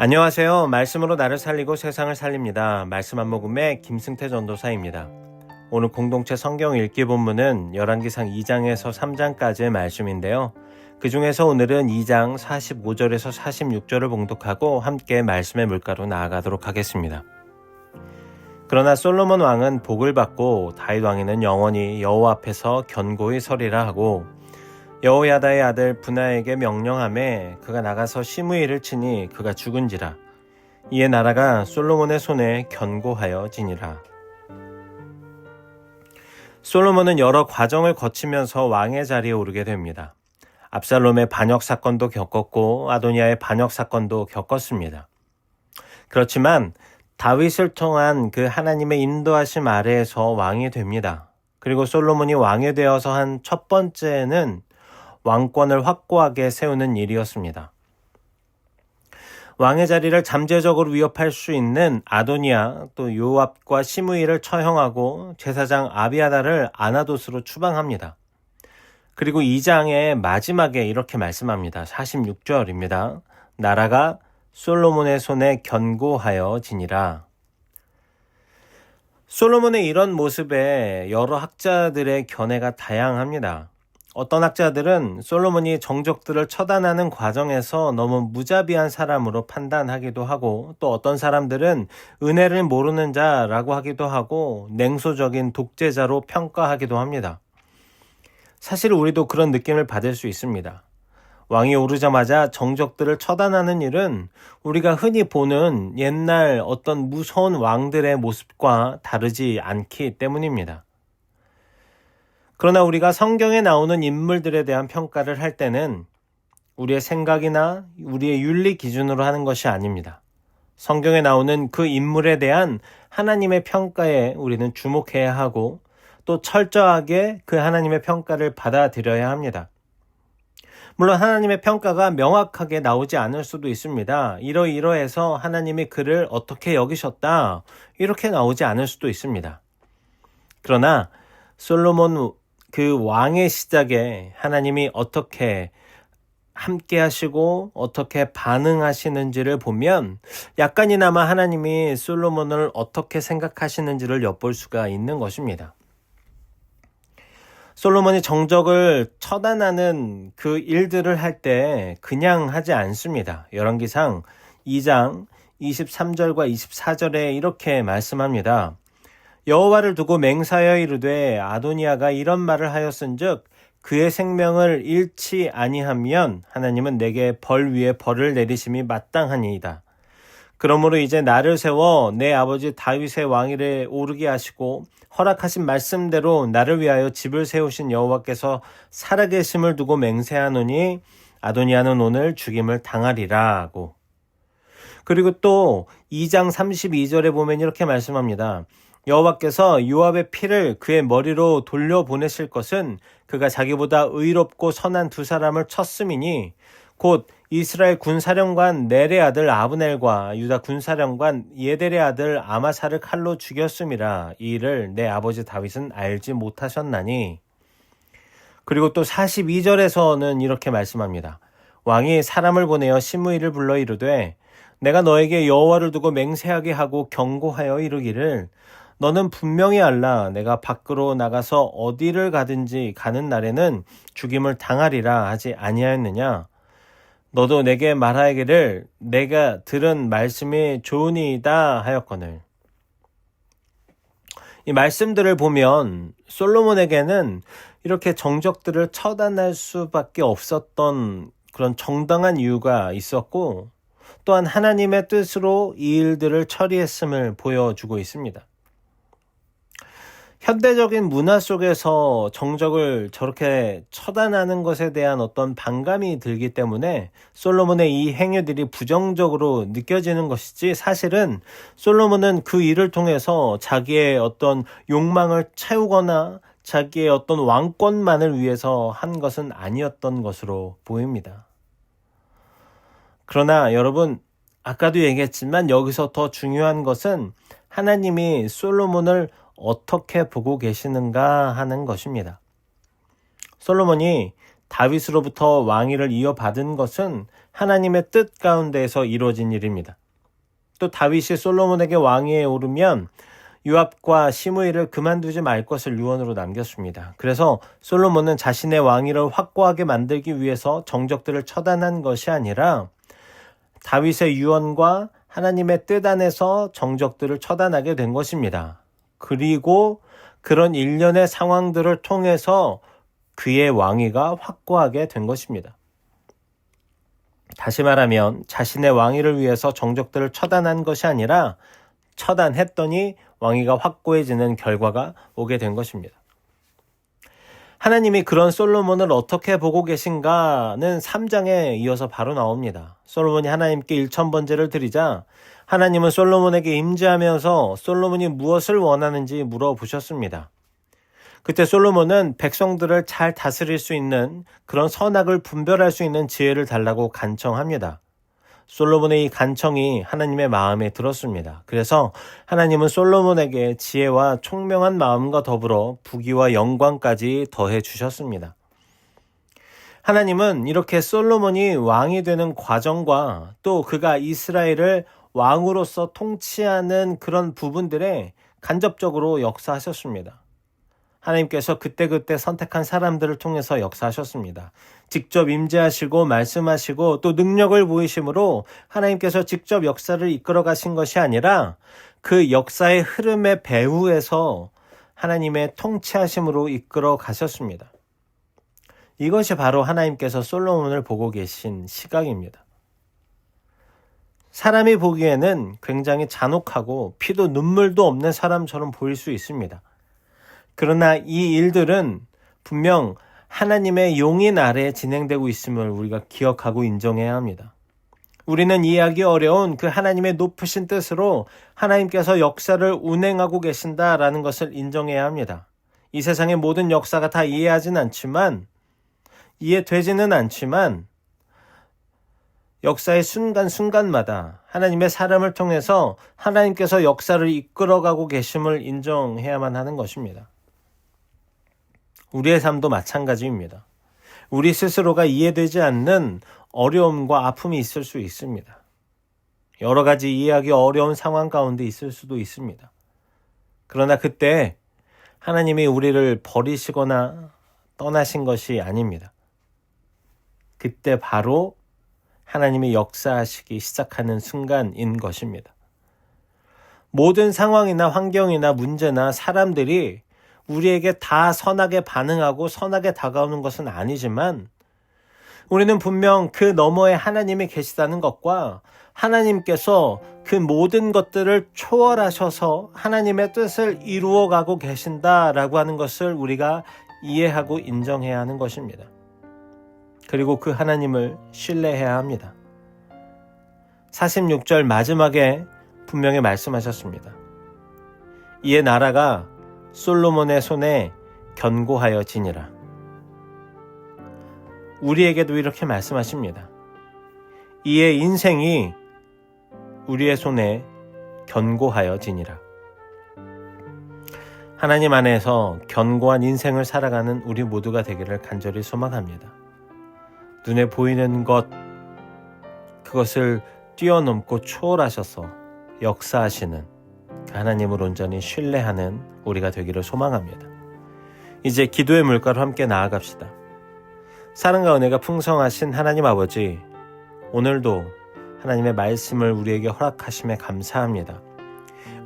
안녕하세요. 말씀으로 나를 살리고 세상을 살립니다. 말씀 한 모금의 김승태 전도사입니다. 오늘 공동체 성경 읽기 본문은 열왕기상 2장에서 3장까지의 말씀인데요. 그 중에서 오늘은 2장 45절에서 46절을 봉독하고 함께 말씀의 물가로 나아가도록 하겠습니다. 그러나 솔로몬 왕은 복을 받고 다윗 왕에는 영원히 여호와 앞에서 견고히 서리라 하고 여호야다의 아들 분하에게 명령함에 그가 나가서 시므이를 치니 그가 죽은지라 이에 나라가 솔로몬의 손에 견고하여 지니라 솔로몬은 여러 과정을 거치면서 왕의 자리에 오르게 됩니다. 압살롬의 반역 사건도 겪었고 아도니아의 반역 사건도 겪었습니다. 그렇지만 다윗을 통한 그 하나님의 인도하심 아래에서 왕이 됩니다. 그리고 솔로몬이 왕이 되어서 한 첫 번째는 왕권을 확고하게 세우는 일이었습니다. 왕의 자리를 잠재적으로 위협할 수 있는 아도니아 또 요압과 시므이를 처형하고 제사장 아비아다를 아나도스로 추방합니다. 그리고 2장의 마지막에 이렇게 말씀합니다. 46절입니다. 나라가 솔로몬의 손에 견고하여 지니라. 솔로몬의 이런 모습에 여러 학자들의 견해가 다양합니다. 어떤 학자들은 솔로몬이 정적들을 처단하는 과정에서 너무 무자비한 사람으로 판단하기도 하고 또 어떤 사람들은 은혜를 모르는 자라고 하기도 하고 냉소적인 독재자로 평가하기도 합니다. 사실 우리도 그런 느낌을 받을 수 있습니다. 왕이 오르자마자 정적들을 처단하는 일은 우리가 흔히 보는 옛날 어떤 무서운 왕들의 모습과 다르지 않기 때문입니다. 그러나 우리가 성경에 나오는 인물들에 대한 평가를 할 때는 우리의 생각이나 우리의 윤리 기준으로 하는 것이 아닙니다. 성경에 나오는 그 인물에 대한 하나님의 평가에 우리는 주목해야 하고 또 철저하게 그 하나님의 평가를 받아들여야 합니다. 물론 하나님의 평가가 명확하게 나오지 않을 수도 있습니다. 이러이러해서 하나님이 그를 어떻게 여기셨다. 이렇게 나오지 않을 수도 있습니다. 그러나 솔로몬 그 왕의 시작에 하나님이 어떻게 함께 하시고 어떻게 반응하시는지를 보면 약간이나마 하나님이 솔로몬을 어떻게 생각하시는지를 엿볼 수가 있는 것입니다. 솔로몬이 정적을 처단하는 그 일들을 할 때 그냥 하지 않습니다. 열왕기상 2장 23절과 24절에 이렇게 말씀합니다. 여호와를 두고 맹사여 이르되 아도니아가 이런 말을 하였은즉 그의 생명을 잃지 아니하면 하나님은 내게 벌 위에 벌을 내리심이 마땅하니이다. 그러므로 이제 나를 세워 내 아버지 다윗의 왕위에 오르게 하시고 허락하신 말씀대로 나를 위하여 집을 세우신 여호와께서 살아계심을 두고 맹세하노니 아도니아는 오늘 죽임을 당하리라고. 그리고 또 2장 32절에 보면 이렇게 말씀합니다. 여호와께서 요압의 피를 그의 머리로 돌려보내실 것은 그가 자기보다 의롭고 선한 두 사람을 쳤음이니 곧 이스라엘 군사령관 넬의 아들 아브넬과 유다 군사령관 예델의 아들 아마사를 칼로 죽였음이라 이 일을 내 아버지 다윗은 알지 못하셨나니 그리고 또 42절에서는 이렇게 말씀합니다. 왕이 사람을 보내어 시므이를 불러 이르되 내가 너에게 여호와를 두고 맹세하게 하고 경고하여 이르기를 너는 분명히 알라. 내가 밖으로 나가서 어디를 가든지 가는 날에는 죽임을 당하리라 하지 아니하였느냐? 너도 내게 말하기를 내가 들은 말씀이 좋으니이다 하였거늘. 이 말씀들을 보면 솔로몬에게는 이렇게 정적들을 처단할 수밖에 없었던 그런 정당한 이유가 있었고 또한 하나님의 뜻으로 이 일들을 처리했음을 보여주고 있습니다. 현대적인 문화 속에서 정적을 저렇게 처단하는 것에 대한 어떤 반감이 들기 때문에 솔로몬의 이 행위들이 부정적으로 느껴지는 것이지 사실은 솔로몬은 그 일을 통해서 자기의 어떤 욕망을 채우거나 자기의 어떤 왕권만을 위해서 한 것은 아니었던 것으로 보입니다. 그러나 여러분, 아까도 얘기했지만 여기서 더 중요한 것은 하나님이 솔로몬을 어떻게 보고 계시는가 하는 것입니다. 솔로몬이 다윗으로부터 왕위를 이어받은 것은 하나님의 뜻 가운데에서 이루어진 일입니다. 또 다윗이 솔로몬에게 왕위에 오르면 유압과 시므이를 그만두지 말 것을 유언으로 남겼습니다. 그래서 솔로몬은 자신의 왕위를 확고하게 만들기 위해서 정적들을 처단한 것이 아니라 다윗의 유언과 하나님의 뜻 안에서 정적들을 처단하게 된 것입니다. 그리고 그런 일련의 상황들을 통해서 그의 왕위가 확고하게 된 것입니다. 다시 말하면 자신의 왕위를 위해서 정적들을 처단한 것이 아니라 처단했더니 왕위가 확고해지는 결과가 오게 된 것입니다. 하나님이 그런 솔로몬을 어떻게 보고 계신가는 3장에 이어서 바로 나옵니다. 솔로몬이 하나님께 일천번제를 드리자 하나님은 솔로몬에게 임재하면서 솔로몬이 무엇을 원하는지 물어보셨습니다. 그때 솔로몬은 백성들을 잘 다스릴 수 있는 그런 선악을 분별할 수 있는 지혜를 달라고 간청합니다. 솔로몬의 이 간청이 하나님의 마음에 들었습니다. 그래서 하나님은 솔로몬에게 지혜와 총명한 마음과 더불어 부귀와 영광까지 더해 주셨습니다. 하나님은 이렇게 솔로몬이 왕이 되는 과정과 또 그가 이스라엘을 왕으로서 통치하는 그런 부분들에 간접적으로 역사하셨습니다. 하나님께서 그때그때 선택한 사람들을 통해서 역사하셨습니다. 직접 임재하시고 말씀하시고 또 능력을 보이심으로 하나님께서 직접 역사를 이끌어 가신 것이 아니라 그 역사의 흐름의 배후에서 하나님의 통치하심으로 이끌어 가셨습니다. 이것이 바로 하나님께서 솔로몬을 보고 계신 시각입니다. 사람이 보기에는 굉장히 잔혹하고 피도 눈물도 없는 사람처럼 보일 수 있습니다. 그러나 이 일들은 분명 하나님의 용인 아래에 진행되고 있음을 우리가 기억하고 인정해야 합니다. 우리는 이해하기 어려운 그 하나님의 높으신 뜻으로 하나님께서 역사를 운행하고 계신다라는 것을 인정해야 합니다. 이 세상의 모든 역사가 다 이해하진 않지만, 이해되지는 않지만, 역사의 순간순간마다 하나님의 사람을 통해서 하나님께서 역사를 이끌어가고 계심을 인정해야만 하는 것입니다. 우리의 삶도 마찬가지입니다. 우리 스스로가 이해되지 않는 어려움과 아픔이 있을 수 있습니다. 여러 가지 이해하기 어려운 상황 가운데 있을 수도 있습니다. 그러나 그때 하나님이 우리를 버리시거나 떠나신 것이 아닙니다. 그때 바로 하나님이 역사하시기 시작하는 순간인 것입니다. 모든 상황이나 환경이나 문제나 사람들이 우리에게 다 선하게 반응하고 선하게 다가오는 것은 아니지만 우리는 분명 그 너머에 하나님이 계시다는 것과 하나님께서 그 모든 것들을 초월하셔서 하나님의 뜻을 이루어가고 계신다라고 하는 것을 우리가 이해하고 인정해야 하는 것입니다. 그리고 그 하나님을 신뢰해야 합니다. 46절 마지막에 분명히 말씀하셨습니다. 이에 나라가 솔로몬의 손에 견고하여 지니라. 우리에게도 이렇게 말씀하십니다. 이의 인생이 우리의 손에 견고하여 지니라. 하나님 안에서 견고한 인생을 살아가는 우리 모두가 되기를 간절히 소망합니다. 눈에 보이는 것, 그것을 뛰어넘고 초월하셔서 역사하시는 하나님을 온전히 신뢰하는 우리가 되기를 소망합니다. 이제 기도의 물가로 함께 나아갑시다. 사랑과 은혜가 풍성하신 하나님 아버지, 오늘도 하나님의 말씀을 우리에게 허락하심에 감사합니다.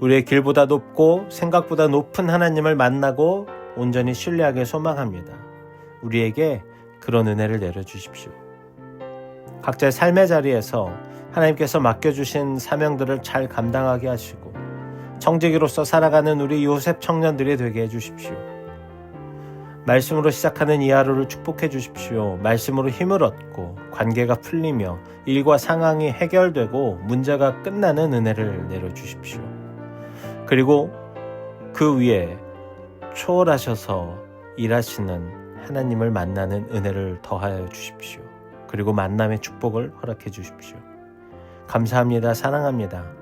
우리의 길보다 높고 생각보다 높은 하나님을 만나고 온전히 신뢰하게 소망합니다. 우리에게 그런 은혜를 내려주십시오. 각자의 삶의 자리에서 하나님께서 맡겨주신 사명들을 잘 감당하게 하시고 청지기로서 살아가는 우리 요셉 청년들이 되게 해주십시오. 말씀으로 시작하는 이 하루를 축복해 주십시오. 말씀으로 힘을 얻고 관계가 풀리며 일과 상황이 해결되고 문제가 끝나는 은혜를 내려 주십시오. 그리고 그 위에 초월하셔서 일하시는 하나님을 만나는 은혜를 더하여 주십시오. 그리고 만남의 축복을 허락해 주십시오. 감사합니다. 사랑합니다.